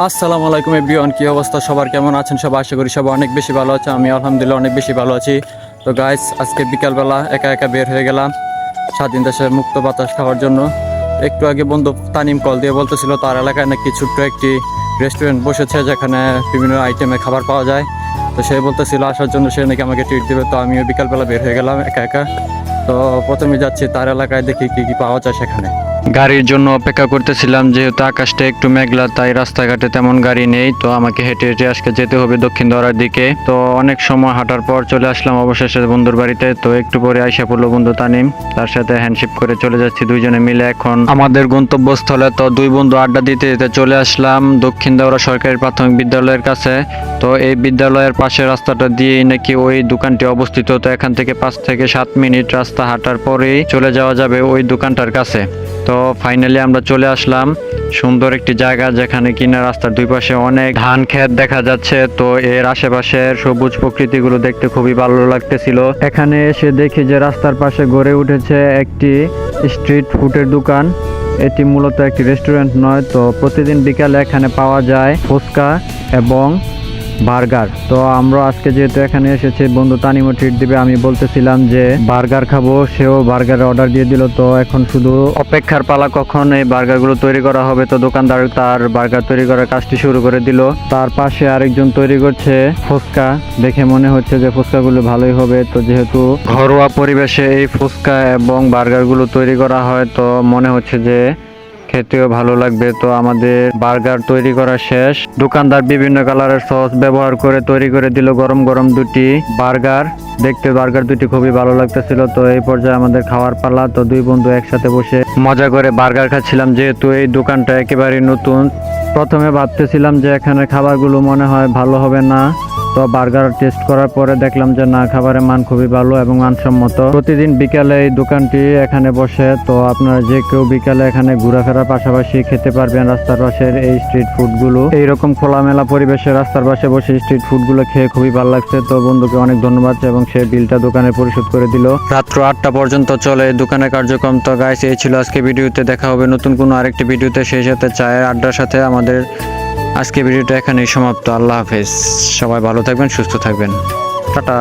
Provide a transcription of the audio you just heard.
আসসালামু আলাইকুম এভরিওয়ান, কী অবস্থা? সবার কেমন আছেন? সবাই আশা করি সবাই অনেক বেশি ভালো আছে আমি আলহামদুলিল্লাহ অনেক বেশি ভালো আছি। তো গাইস আজকে বিকালবেলা একা একা বের হয়ে গেলাম স্বাধীন দেশের মুক্ত বাতাস খাওয়ার জন্য। একটু আগে বন্ধু তানিম কল দিয়ে বলতেছিল, তার এলাকায় নাকি ছোট্ট একটি রেস্টুরেন্ট বসেছে যেখানে বিভিন্ন আইটেমে খাবার পাওয়া যায়। তো সে বলতেছিল, আসার জন্য সে নাকি আমাকে ট্রিট দেবে। তো আমিও বিকালবেলা বের হয়ে গেলাম একা একা। তো প্রথমে যাচ্ছি তার এলাকায় দেখি কি কি পাওয়া যায় সেখানে। গাড়ির জন্য অপেক্ষা করতেছিলাম, যেহেতু আকাশটা একটু মেঘলা, তাই রাস্তাঘাটে তেমন গাড়ি নেই, তো আমাকে হেঁটে হেঁটে আজকে যেতে হবে দক্ষিণ দরার দিকে। তো অনেক সময় হাঁটার পর চলে আসলাম অবশেষে বন্ধুর বাড়িতে, তো একটু পরে আইসা পড়ল বন্ধু তানিম। তার সাথে হ্যান্ডশিপ করে চলে যাচ্ছি দুইজনে মিলে এখন। আমাদের গন্তব্যস্থলে তো দুই বন্ধু আড্ডা দিতে দিতে চলে আসলাম, দক্ষিণ দেওরা সরকারি প্রাথমিক বিদ্যালয়ের কাছে। তো এই বিদ্যালয়ের পাশে রাস্তাটা দিয়েই নাকি ওই দোকানটি অবস্থিত, তো এখান থেকে পাঁচ থেকে সাত মিনিট রাস্তা হাঁটার পরেই চলে যাওয়া যাবে ওই দোকানটার কাছে। তো ফাইনালি আমরা চলে আসলাম। সুন্দর একটি জায়গা যেখানে কিনা রাস্তার দুই পাশে অনেক ধান ক্ষেত দেখা যাচ্ছে। তো এর আশেপাশের সবুজ প্রকৃতিগুলো দেখতে খুবই ভালো লাগতেছিল। এখানে এসে দেখি যে রাস্তার পাশে গড়ে উঠেছে একটি স্ট্রিট ফুডের দোকান। এটি মূলত একটি রেস্টুরেন্ট নয়, তো প্রতিদিন বিকালে এখানে পাওয়া যায় ফুচকা এবং বার্গার। তো আমরা আজকে যেহেতু এখানে এসেছি, বন্ধু তানিমও ট্রিট দিবে, আমি বলতেছিলাম যে বার্গার খাব, সেও বার্গারের অর্ডার দিয়ে দিল, তো এখন শুধু অপেক্ষার পালা কখন এই বার্গারগুলো তৈরি করা হবে, তো দোকানদার তার বার্গার তৈরি করার কাজটি শুরু করে দিল। তার পাশে আরেকজন তৈরি করছে ফুচকা, দেখে মনে হচ্ছে যে ফুচকাগুলো ভালোই হবে, তো যেহেতু ঘরোয়া পরিবেশে এই ফুচকা এবং বার্গারগুলো তৈরি করা হয়, তো মনে হচ্ছে যে খেতেও ভালো লাগবে। তো আমাদের বার্গার তৈরি করা শেষ। দোকানদার বিভিন্ন কালারের সস ব্যবহার করে তৈরি করে দিল গরম গরম দুটি বার্গার। দেখতে বার্গার দুটি খুবই ভালো লাগতেছিল। তো এই পর্যায়ে আমাদের খাওয়ার পালা। তো দুই বন্ধু একসাথে বসে মজা করে বার্গার খাচ্ছিলাম। যেহেতু এই দোকানটা একেবারেই নতুন, প্রথমে ভাবতেছিলাম যে এখানে খাবারগুলো মনে হয় ভালো হবে না। তো বার্গার টেস্ট করার পরে দেখলাম যে না, খাবারের মান খুবই ভালো এবং মানসম্মত। প্রতিদিন বিকালে এই দোকানটি এখানে বসে, তো আপনারা যে কেউ বিকালে এখানে ঘোরাফেরার পাশাপাশি খেতে পারবেন রাস্তার পাশের এই স্ট্রিট ফুডগুলো এইরকম খোলামেলা পরিবেশে রাস্তার পাশে বসে স্ট্রিট ফুডগুলো খেয়ে খুবই ভালো লাগছে। তো বন্ধুকে অনেক ধন্যবাদ এবং সে বিলটা দোকানে পরিশোধ করে দিল। রাত্র আটটা পর্যন্ত চলে দোকানের কার্যক্রম। তো গাইস এই ছিল আজকে ভিডিওতে। দেখা হবে নতুন কোনো আরেকটি ভিডিওতে। সেই সাথে চায়ের আড্ডার সাথে আমাদের আজকে ভিডিওটা এখানেই সমাপ্ত। আল্লাহ হাফেজ। সবাই ভালো থাকবেন সুস্থ থাকবেন। টাটা।